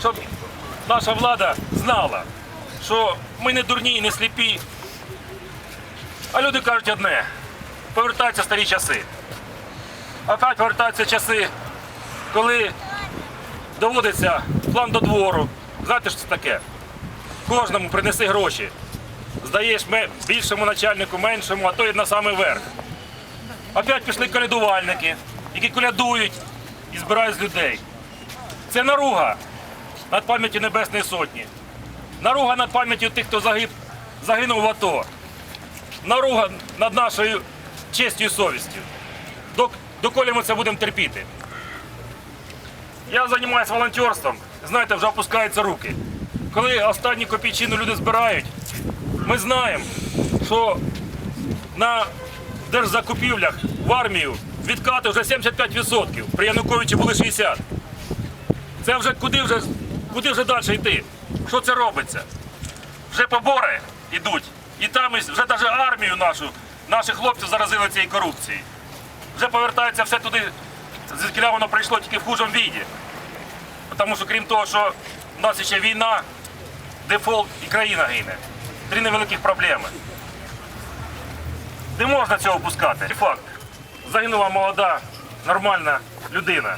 щоб наша влада знала, що ми не дурні і не сліпі. А люди кажуть одне: повертаються старі часи. Опять повертаються часи, коли доводиться план до двору. Знаєте, що це таке? Кожному принеси гроші. Здаєш більшому начальнику, меншому, а то й на самий верх. Опять пішли колядувальники, які колядують і збирають з людей. Це наруга над пам'яттю Небесної Сотні. Наруга над пам'яттю тих, хто загиб, загинув в АТО. Наруга над нашою честю і совістю. Док- Доколи ми це будемо терпіти. Я займаюся волонтерством, знаєте, вже опускаються руки. Коли останні копійчину люди збирають, ми знаємо, що на держзакупівлях в армію відкати вже 75%. При Януковичі були 60%. Це вже куди вже, куди вже далі йти? Що це робиться? Вже побори йдуть. І там вже навіть армію нашу, наших хлопців заразили цією корупцією. Вже повертається все туди, звідки воно прийшло тільки в хужому віді. Тому що крім того, що в нас ще війна, дефолт і країна гине. Три невеликих проблеми. Не можна цього пускати. Факт. Загинула молода, нормальна людина.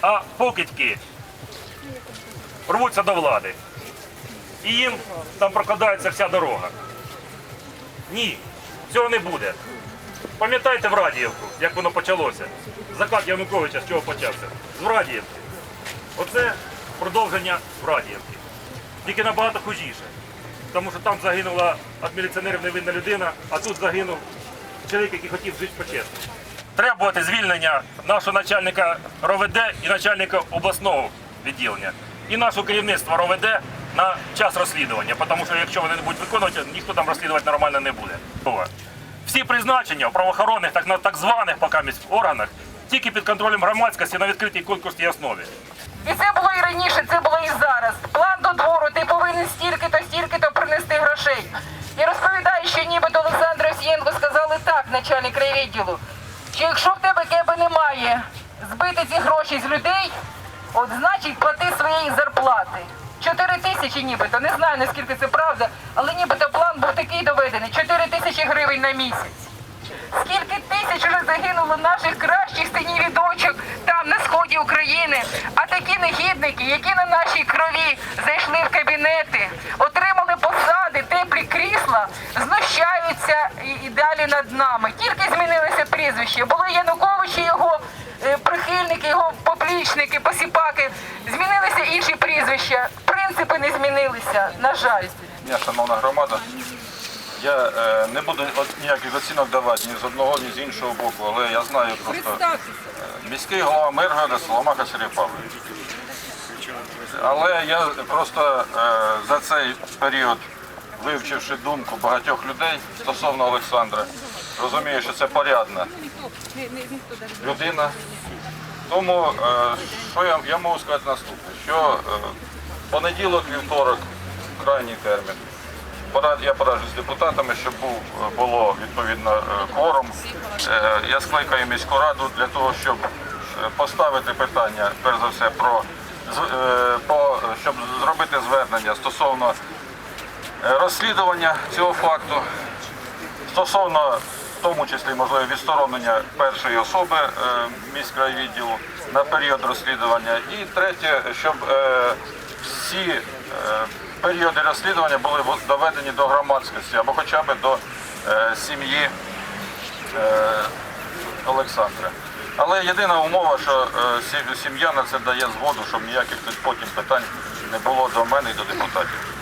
А покидьки рвуться до влади. І їм там прокладається вся дорога. Ні, цього не буде. Пам'ятаєте в Радіївку, як воно почалося? Закат Януковича з чого почався? З Радіївки. Оце продовження Радіївки. Тільки набагато хужіше. Тому що там загинула від міліціонерів невинна людина, а тут загинув чоловік, який хотів жити почесно. Треба звільнення нашого начальника РОВД і начальника обласного відділення. І нашого керівництва РОВД на час розслідування, тому що якщо вони не будуть виконувати, ніхто там розслідувати нормально не буде. Всі призначення в правоохоронних, так, на так званих поки органах, тільки під контролем громадськості на відкритій конкурсній основі. І це було і раніше, це було і зараз. План до двору, ти повинен стільки-то, стільки-то принести грошей. І розповідає, що нібито Олександр Осієнко сказали так, начальник райвідділу, що якщо в тебе кеби немає збити ці гроші з людей, от значить плати своєї зарплати. Чотири тисячі нібито, не знаю наскільки це правда, але нібито план був такий доведений. Чотири тисячі гривень на місяць. Скільки тисяч вже загинуло наших кращих синів і дочок там на сході України. А такі негідники, які на нашій крові зайшли в кабінети, отримали посади, теплі крісла, знущаються і, і далі над нами. Тільки змінилося прізвище. Були Януковичі, його е, прихильники, його поплічники, посіпаки. Змінилися інші прізвища. Принципи не змінилися. На жаль. Дня, шановна громада. Я е, не буду от ніяких оцінок давати ні з одного, ні з іншого боку, але я знаю просто е, міський голова Миргорода Соломаха Сергій Павлович. Але я просто е, за цей період, вивчивши думку багатьох людей стосовно Олександра, розумію, що це порядна людина. Тому е, що я, я можу сказати наступне, що е, понеділок, вівторок, крайній термін. Я пораджу з депутатами, щоб був, е, було відповідно кворум. Я скликаю міську раду для того, щоб поставити питання, перш за все, про по, щоб зробити звернення стосовно розслідування цього факту, стосовно тому числі можливо відсторонення першої особи е, міськрайвідділу на період розслідування. І третє, щоб е, всі е, періоди розслідування були доведені до громадськості або хоча б до сім'ї Олександра. Але єдина умова, що сім'я на це дає згоду, щоб ніяких потім питань не було до мене і до депутатів.